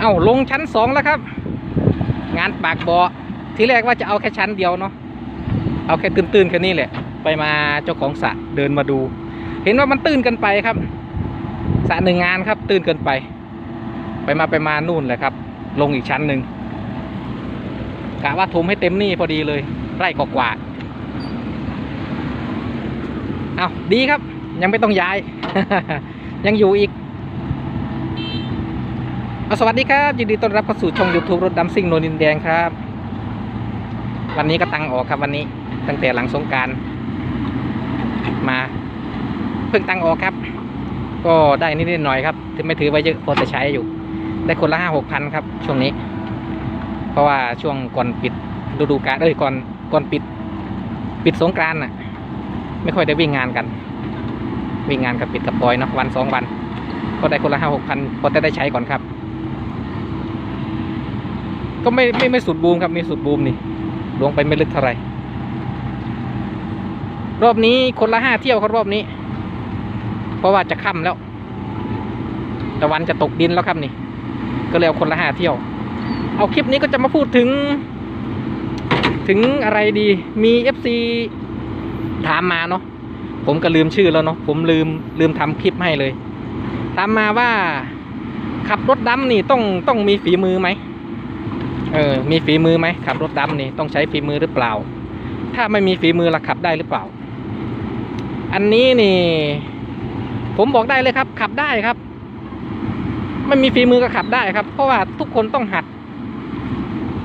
เอ้าลงชั้นสองแล้วครับ งานปากบ่อทีแรกว่าจะเอาแค่ชั้นเดียวเนาะเอาแค่ตื้นๆแค่นี้แหละ ไปมาเจ้าของสระเดินมาดู เห็นว่ามันตื้นเกันไปครับสระหนึ่งงานครับ ตื้นเกินไป ไปมาไปมานู่นแหละครับ ลงอีกชั้นหนึ่งกะว่าทุมให้เต็มนี่พอดีเลย ไร่กว่าเอาดีครับ ยังไม่ต้องย้าย ยังอยู่อีก สวัสดีครับยินดีต้อนรับเข้าสู่ช่อง YouTube รถดำซิ่งโนนินแดงครับ วันนี้ก็ตังออกครับวันนี้ตั้งแต่หลังสงการมา เพิ่งตังออกครับ ก็ได้นิดๆหน่อยครับถึงไม่ถือไว้เยอะพอจะใช้อยู่ ได้คนละห้าหกพันครับ ช่วงนี้ เพราะว่าช่วงก่อนปิดฤดูกาลเอ้ยก่อนก่อนปิด ปิดสงกานต์น่ะ ไม่ค่อยได้วิ่งงานกัน วิ่งงานกับปิดกับปอยเนาะวันสองวัน ก็ได้คนละห้าหกพันพอจะได้ใช้ก่อนครับ ก็ไม่ไม่ไม่สุดบูมครับมีสุดบูมนี่ลงไปไม่ลึกเท่าไหร่รอบนี้คนละห้าเที่ยวครับรอบนี้ เพราะว่าจะค่ำแล้วตะวันจะตกดินแล้วครับนี่ก็เลยเอาคนละห้าเที่ยว เอาคลิปนี้ก็จะมาพูดถึง ถึงอะไรดีมีเอฟซีถามมาเนาะผมก็ลืมชื่อแล้วเนาะผมลืมลืมทำคลิปให้เลย ถามมาว่าขับรถดำนี่ต้องต้องมีฝีมือไหม เออมีฝีมือไหมขับรถดำนี่ต้องใช้ฝีมือหรือเปล่า ถ้าไม่มีฝีมือละขับได้หรือเปล่า อันนี้นี่ ผมบอกได้เลยครับ ขับได้ครับ ไม่มีฝีมือก็ขับได้ครับ เพราะว่าทุกคนต้องหัด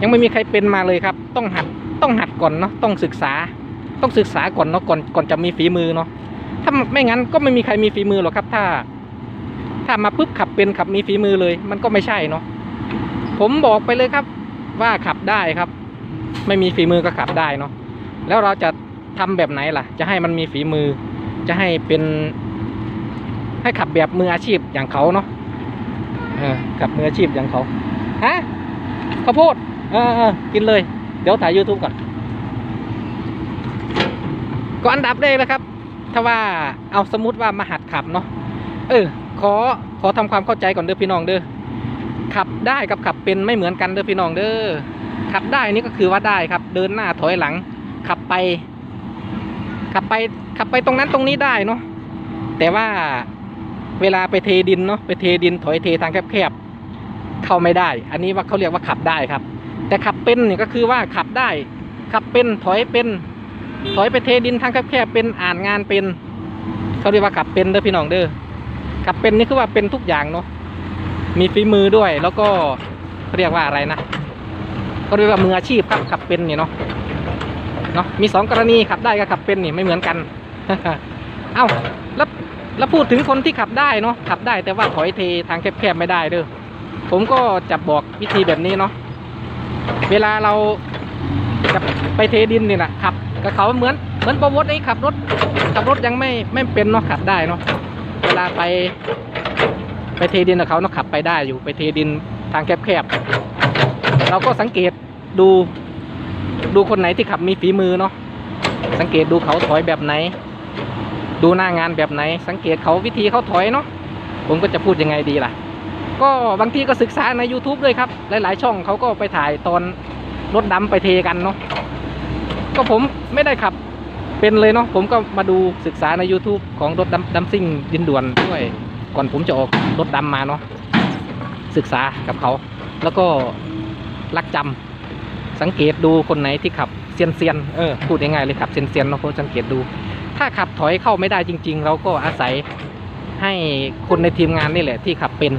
ยังไม่มีใครเป็นมาเลยครับ ต้องหัดต้องหัดก่อนเนาะต้องศึกษา ต้องศึกษาก่อนเนาะก่อนก่อนจะมีฝีมือเนาะถ้าไม่งั้นก็ไม่มีใครมีฝีมือหรอกครับ ถ้า ถ้ามาปุ๊บขับเป็นขับมีฝีมือเลย มันก็ไม่ใช่เนาะผมบอกไปเลยครับ ว่าขับได้ครับ ไม่มีฝีมือก็ขับได้เนาะแล้วเราจะทำแบบไหนล่ะ จะให้มันมีฝีมือ จะให้เป็น ให้ขับแบบมืออาชีพอย่างเขาเนาะเออขับมืออาชีพอย่างเขาฮะข้าวโพดเออเออกินเลย เดี๋ยวถ่าย YouTube ก่อน ก็อันดับแรกนะครับ ถ้าว่าเอาสมมติว่ามาหัดขับเนาะเออขอขอทำความเข้าใจก่อนเด้อพี่น้องเด้อ ขับได้กับขับเป็นไม่เหมือนกันเด้อพี่น้องเด้อขับได้นี่ก็คือว่าได้ครับ เดินหน้าถอยหลัง ขับไป ขับไปขับไปตรงนั้นตรงนี้ได้เนาะแต่ว่าเวลาไปเทดินเนาะไปเทดินถอยเททางแคบๆเข้าไม่ได้ อันนี้ว่าเขาเรียกว่าขับได้ครับ แต่ขับเป็นเนี่ยก็คือว่าขับได้ ขับเป็นถอยเป็น ถอยไปเทดินทางแคบๆเป็นอ่านงานเป็นเขาเรียกว่าขับเป็นเด้อพี่น้องเด้อขับเป็นนี่คือว่าเป็นทุกอย่างเนาะ มีฝีมือด้วย แล้วก็เรียกว่าอะไรนะเขาเรียกว่ามืออาชีพครับขับเป็นนี่เนาะเนาะมีสองกรณีขับได้กับขับเป็นนี่ไม่เหมือนกัน เอ้าแล้วแล้วพูดถึงคนที่ขับได้เนาะขับได้แต่ว่าถอยเททางแคบๆไม่ได้เด้อผมก็จะบอกวิธีแบบนี้เนาะเวลาเราจะไปเทดินนี่นะขับกับเขาเหมือนเหมือนประวดนี่ขับรถขับรถยังไม่ไม่เป็นเนาะขับได้เนาะเวลาไป ไปเทดินกับเขาเนาะขับไปได้อยู่ไปเทดินทางแคบๆเราก็สังเกตดูดูคนไหนที่ขับมีฝีมือเนาะสังเกตดูเขาถอยแบบไหน ดูหน้างานแบบไหน สังเกตเขาวิธีเขาถอยเนาะผมก็จะพูดยังไงดีล่ะ ก็บางทีก็ศึกษาใน YouTube ด้วยครับ หลาย ๆ ช่องเขาก็ไปถ่ายตอนรถดำไปเทกันเนาะก็ผมไม่ได้ขับเป็นเลยเนาะผมก็มาดูศึกษาใน YouTube ของรถดำดำซิ่งดินด่วนด้วย ก่อนผมจะออกรถดำมาเนาะศึกษากับเขา แล้วก็รักจำสังเกตดูคนไหนที่ขับเซียนเซียนเออพูดง่ายๆเลยขับเซียนเซียนเนาะผมสังเกตดู ถ้าขับถอยเข้าไม่ได้จริง ๆ เราก็อาศัยให้คนในทีมงานนี่แหละ ที่ขับเป็น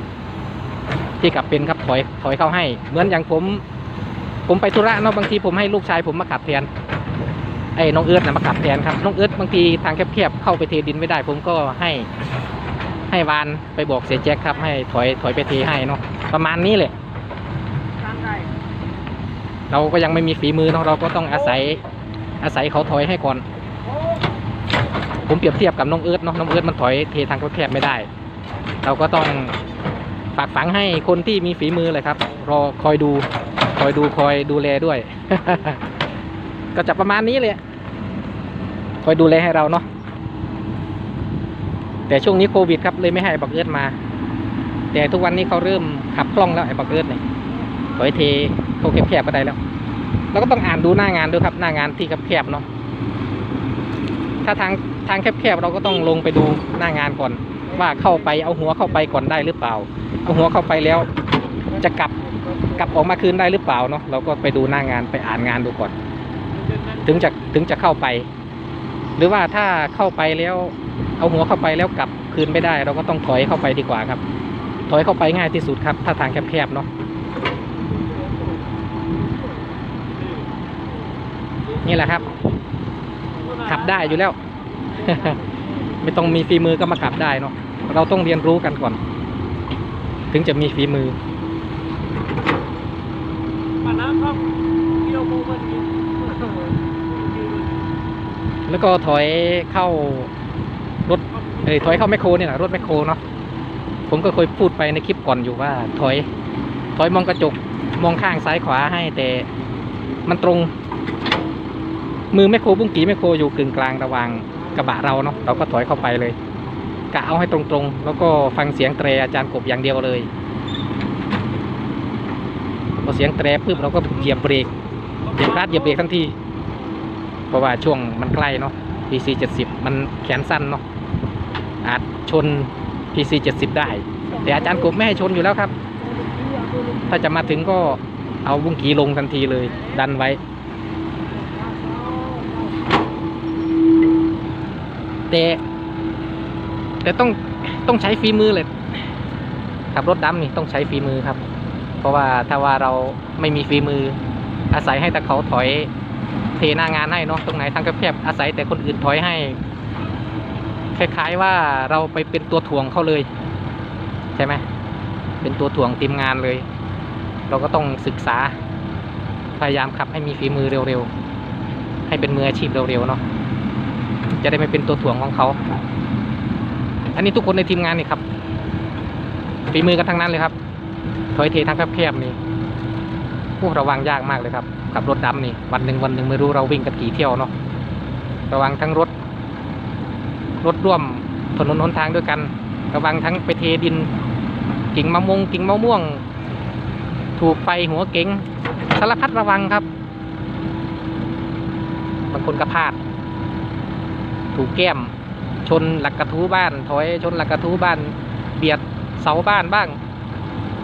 ที่ขับเป็นครับถอยถอยเข้าให้ เหมือนอย่างผม ผมไปธุระเนาะบางทีผมให้ลูกชายผมมาขับแทนไอ้น้องเอิร์ธนะมาขับแทนครับน้องเอิร์ธบางทีทางแคบๆเข้าไปเทดินไม่ได้ ผมก็ให้ ให้วานไปบอกเสียแจ็คครับ ให้ถอยถอยไปเทให้เนาะประมาณนี้แหละเราก็ยังไม่มีฝีมือเนาะเราก็ต้องอาศัยอาศัยเขาถอยให้ก่อน ผมเปรียบเทียบกับน้องเอิร์ธเนาะน้องเอิร์ธมันถอยเททางแคบๆไม่ได้ เราก็ต้องฝากฝังให้คนที่มีฝีมือเลยครับ รอคอยดู คอยดูคอยดูแลด้วย ก็จะประมาณนี้เลยคอยดูแลให้เราเนาะ แต่ช่วงนี้โควิดครับเลยไม่ให้บักเอิร์ธมาแแต่ทุกวันนี้เขาเริ่มขับคล่องแล้วไอ้บักเอิร์ดเนี่ยถอยเทเขาแคบๆก็ได้แล้วเราก็ต้องอ่านดูหน้างานด้วยครับ หน้างานที่แคบๆเนาะถ้าทางทางแคบๆเราก็ต้องลงไปดูหน้างานก่อน ว่าเข้าไปเอาหัวเข้าไปก่อนได้หรือเปล่า เอาหัวเข้าไปแล้วจะกลับกลับออกมาคืนได้หรือเปล่าเนาะเราก็ไปดูหน้างานไปอ่านงานดูก่อน ถึงจะถึงจะเข้าไป หรือว่าถ้าเข้าไปแล้ว เอาหัวเข้าไปแล้วกลับคืนไม่ได้ เราก็ต้องถอยเข้าไปดีกว่าครับ ถอยเข้าไปง่ายที่สุดครับ ถ้าทางแคบๆเนาะนี่แหละครับ ขับได้อยู่แล้ว ไม่ต้องมีฝีมือก็มาขับได้เนาะเราต้องเรียนรู้กันก่อน ถึงจะมีฝีมือป่าน้ำครับเกี่ยวโมมันนี้แล้วก็ถอยเข้า รถเอ้ยถอยเข้าแมคโครเนี่ยนะรถแมคโครเนาะผมก็เคยพูดไปในคลิปก่อนอยู่ว่า ถอย ถอยมองกระจกมองข้างซ้ายขวาให้แต่มันตรง มือแมคโครบุ้งกีแมคโครอยู่กึ่งกลางระหว่างกระบะเราเนาะเราก็ถอยเข้าไปเลยกะเอาให้ตรงๆ แล้วก็ฟังเสียงเตรอาจารย์กบอย่างเดียวเลยพอเสียงเตรปุ๊บเราก็เหยียบเบรกเหยียบคลัตช์เหยียบเบรกทันทีเพราะว่าช่วงมันใกล้เนาะ PC 70 มันแขนสั้นเนาะ อาจชน PC 70 ได้ แต่อาจารย์กบไม่ให้ชนอยู่แล้วครับ ถ้าจะมาถึงก็เอาบุ้งกีลงทันทีเลย ดันไว้ แต่แต่ต้องต้องใช้ฝีมือเลยขับรถดำนี่ต้องใช้ฝีมือครับ เพราะว่าถ้าว่าเราไม่มีฝีมือ อาศัยให้แต่เขาถอยเทหน้างานให้เนาะตรงไหนทางแคบๆอาศัยแต่คนอื่นถอยให้ คล้าย ๆ ว่าเราไปเป็นตัวถ่วงเขาเลย ใช่ไหมเป็นตัวถ่วงทีมงานเลย เราก็ต้องศึกษา พยายามขับให้มีฝีมือเร็วๆ ให้เป็นมืออาชีพเร็วๆเนาะจะได้ไม่เป็นตัวถ่วงของเขา อันนี้ทุกคนในทีมงานนี่ครับ ฝีมือกันทั้งนั้นเลยครับ ถอยเททางแคบๆนี่พวกระวังยากมากเลยครับ ขับรถดำนี่ วันหนึ่งวันหนึ่งไม่รู้เราวิ่งกันกี่เที่ยวเนาะ ระวังทั้งรถ รถร่วมถนนหนทางด้วยกัน ระวังทั้งไปเทดิน กิ่งมะม่วงกิ่งมะม่วง ถูกไฟหัวเก๋งสารพัดระวังครับ บางคนก็พลาด ถูกแก้ม ชนหลักกระทู้บ้าน ถอยชนหลักกระทู้บ้าน เบียดเสาบ้านบ้าง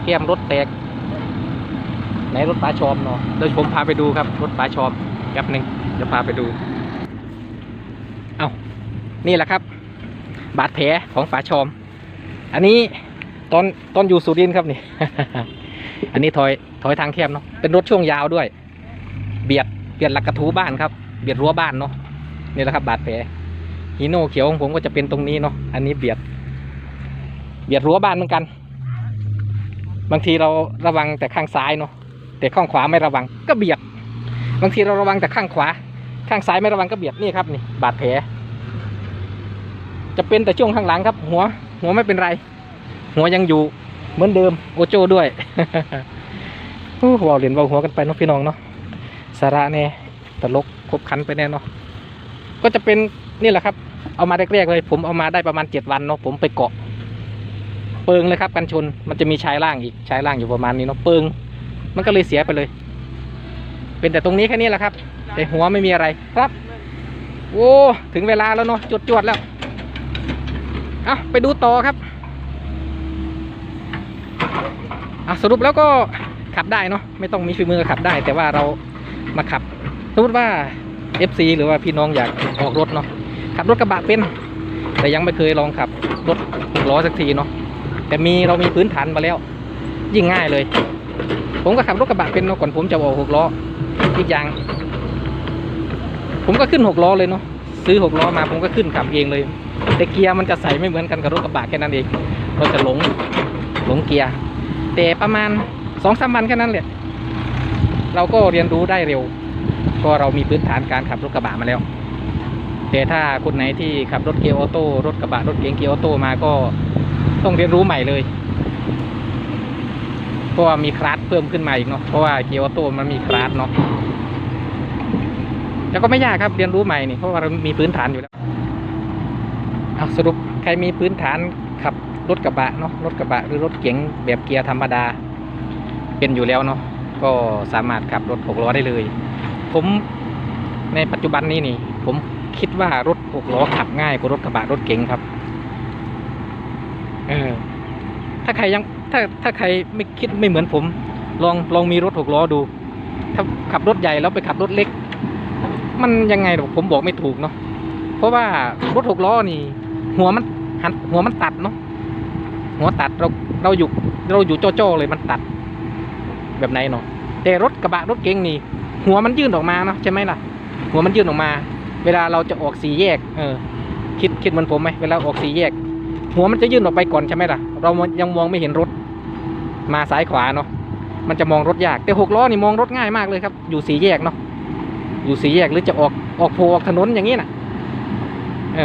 แก้มรถแตกไหนรถป๋าชอมเนาะเดี๋ยวผมพาไปดูครับ รถป๋าชอมแป๊บหนึ่งเดี๋ยวพาไปดู เอานี่แหละครับ บาดแผลของฝาชอม อันนี้ตอนตอนอยู่สุรินครับนี่ อันนี้ถอยถอยทางแคบเนาะ เป็นรถช่วงยาวด้วย เบียดเบียดหลักกระทูบ้านครับ เบียดรั้วบ้านเนาะ นี่แหละครับ บาดแผลฮีโน่เขียวของผมก็จะเป็นตรงนี้เนาะ อันนี้เบียด เบียดรั้วบ้านเหมือนกัน บางทีเราระวังแต่ข้างซ้ายเนาะ แต่ข้างขวาไม่ระวังก็เบียด บางทีเราระวังแต่ข้างขวา ข้างซ้ายไม่ระวังก็เบียดนี่ครับนี่ บาดแผล จะเป็นแต่ช่วงข้างหลังครับ หัว หัวไม่เป็นไร หัวยังอยู่เหมือนเดิมโอโจด้วยโอ้วอลเหรียญวอลหัวกันไปเนาะพี่น้องเนาะสาระแน่ตลกครบคันไปแน่เนาะก็จะเป็นนี่แหละครับ เอามาแรกๆเลย ผมเอามาได้ประมาณเจ็ดวันเนาะผมไปเกาะ เปิงเลยครับ กันชนมันจะมีชายล่างอีกชายล่างอยู่ประมาณนี้เนาะเปิง มันก็เลยเสียไปเลย เป็นแต่ตรงนี้แค่นี้แหละครับ แต่หัวไม่มีอะไรครับ โอ้ถึงเวลาแล้วเนาะจวดจวดๆแล้ว เอาไปดูต่อครับเอาสรุปแล้วก็ขับได้เนาะไม่ต้องมีฝีมือขับได้ แต่ว่าเรามาขับสมมติว่า FC หรือว่าพี่น้องอยากออกรถเนาะขับรถกระบะเป็น แต่ยังไม่เคยลองขับรถล้อสักทีเนาะแต่มีเรามีพื้นฐานมาแล้ว ยิ่งง่ายเลย ผมก็ขับรถกระบะเป็นเนาะก่อนผมจะออกหกล้ออีกอย่าง ผมก็ขึ้นหกล้อเลยเนาะซื้อหกล้อมาผมก็ขึ้นขับเองเลย แต่เกียร์มันจะใส่ไม่เหมือนกันกับรถกระบะแค่นั้นเองเราจะหลงหลงเกียร์แต่ประมาณสองสามวันแค่นั้นแหละเราก็เรียนรู้ได้เร็ว ก็เรามีพื้นฐานการขับรถกระบะมาแล้ว แต่ถ้าคนไหนที่ขับรถเกียร์ออโต้รถกระบะรถเก๋งเกียร์ออโต้มาก็ต้องเรียนรู้ใหม่เลยเพราะว่ามีคลาสเพิ่มขึ้นมาอีกเนาะเพราะว่าเกียร์ออโต้มันมีคลาสเนาะแต่ก็ไม่ยากครับเรียนรู้ใหม่นี่เพราะว่าเรามีพื้นฐานอยู่แล้ว เอาสรุปใครมีพื้นฐานขับรถกระบะเนาะรถกระบะหรือรถเก๋งแบบเกียร์ธรรมดา เป็นอยู่แล้วเนาะก็สามารถขับรถหกล้อได้เลย ผมในปัจจุบันนี้นี่ ผมคิดว่ารถหกล้อขับง่ายกว่ารถกระบะรถเก๋งครับเออถ้าใครยังถ้าถ้าใครไม่คิดไม่เหมือนผม ลองลองมีรถหกล้อดู ถ้าขับรถใหญ่แล้วไปขับรถเล็ก มันยังไงผมบอกไม่ถูกเนาะเพราะว่ารถหกล้อนี่ หัวมันหันหัวมันตัดเนาะหัวตัดเราเราอยู่เราอยู่โจ้อๆเลยมันตัด แบบไหนเนาะแต่รถกระบะรถเก๋งนี่ หัวมันยื่นออกมาเนาะใช่ไหมล่ะ หัวมันยื่นออกมา เวลาเราจะออกสี่แยก เออ คิดคิดเหมือนผมไหมเวลาออกสี่แยก หัวมันจะยื่นออกไปก่อนใช่ไหมล่ะ เรายังมองไม่เห็นรถ มาซ้ายขวาเนาะมันจะมองรถยากแต่หกล้อนี่มองรถง่ายมากเลยครับ อยู่สี่แยกเนาะอยู่สี่แยกหรือจะออกออกโผล่ออกถนนอย่างนี้น่ะ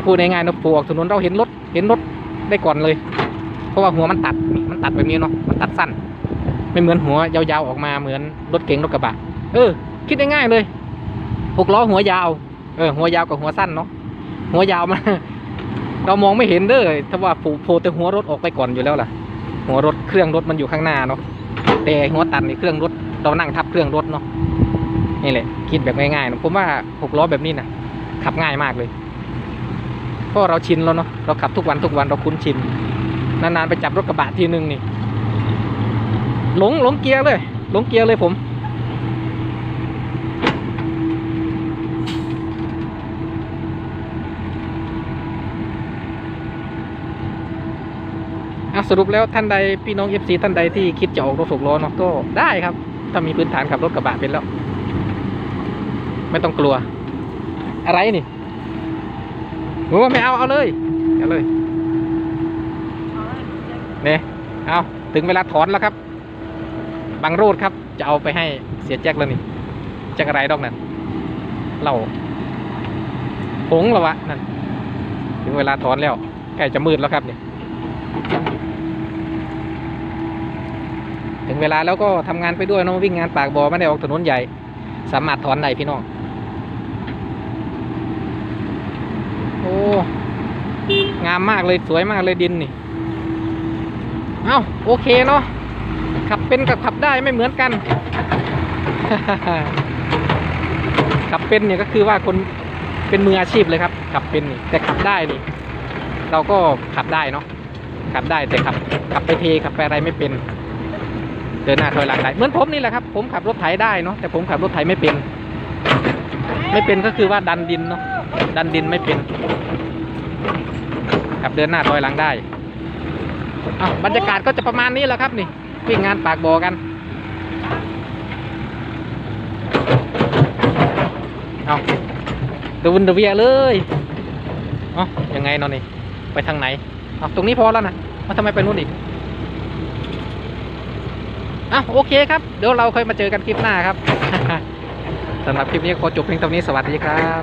พูดง่ายๆนะโผล่ออกถนนเราเห็นรถเห็นรถได้ก่อนเลย เพราะว่าหัวมันตัดมันตัดแบบนี้เนาะมันตัดสั้น ไม่เหมือนหัวยาวๆออกมาเหมือนรถเก๋งรถกระบะเออ คิดง่ายๆเลยหกล้อหัวยาวเออหัวยาวกับหัวสั้นเนาะหัวยาวมันเรามองไม่เห็นเด้อถ้าว่าโผล่โผล่แต่หัวรถออกไปก่อนอยู่แล้วล่ะ หัวรถเครื่องรถมันอยู่ข้างหน้าเนาะแต่หัวตัดนี่เครื่องรถเรานั่งทับเครื่องรถเนาะนี่แหละคิดแบบง่ายๆนะผมว่าหกล้อแบบนี้นะขับง่ายมากเลย เพราะเราชินแล้วเนาะเราขับทุกวันทุกวันเราคุ้นชินนานๆไปจับรถกระบะทีนึงนี่หลงหลงเกียร์เลย หลงเกียร์เลยผม สรุปแล้วท่านใดพี่น้องเอฟซีท่านใดที่คิดจะออกรถหกล้อเนาะก็ได้ครับ ถ้ามีพื้นฐานขับรถกระบะเป็นแล้ว ไม่ต้องกลัว อะไรนี่ โอ้ไม่เอาเอาเลยเอาเลยเนี่ยเอาถึงเวลาถอนแล้วครับ บางโรดครับ จะเอาไปให้เสียแจ็คแล้วนี่แจ็คอะไรดอกนั่นเราหงแล้ววะนั่นถึงเวลาถอนแล้วใกล้จะมืดแล้วครับเนี่ยถึงเวลาแล้วก็ทำงานไปด้วยน้องวิ่งงานปากบ่อไม่ได้ออกถนนใหญ่ สามารถถอนได้พี่น้อง อ้งามมากเลยสวยมากเลยดินนี่ เอ้าโอเคเนาะขับเป็นกับขับได้ไม่เหมือนกัน ขับเป็นเนี่ยก็คือว่าคนเป็นมืออาชีพเลยครับ ขับเป็นนี่แต่ขับได้นี่ เราก็ขับได้เนาะขับได้แต่ขับขับไปเทขับไปอะไรไม่เป็น เดินหน้าถอยหลังได้เหมือนผมนี่แหละครับ ผมขับรถไถได้เนาะแต่ผมขับรถไถไม่เป็น ไม่เป็นก็คือว่าดันดินเนาะ ดันดินไม่เป็นขับเดินหน้าถอยหลังได้อะบรรยากาศก็จะประมาณนี้แหละครับนี่วิ่งงานปากบ่อกันเอาเดวินเดเวียเลยเอ๋อยังไงนาะนี่ไปทางไหนเอาตรงนี้พอแล้วนะมาทำไมไปนู่นอีกอะโอเคครับ เดี๋ยวเราค่อยมาเจอกันคลิปหน้าครับสำหรับคลิปนี้ขอจบเพียงเท่านี้สวัสดีครับ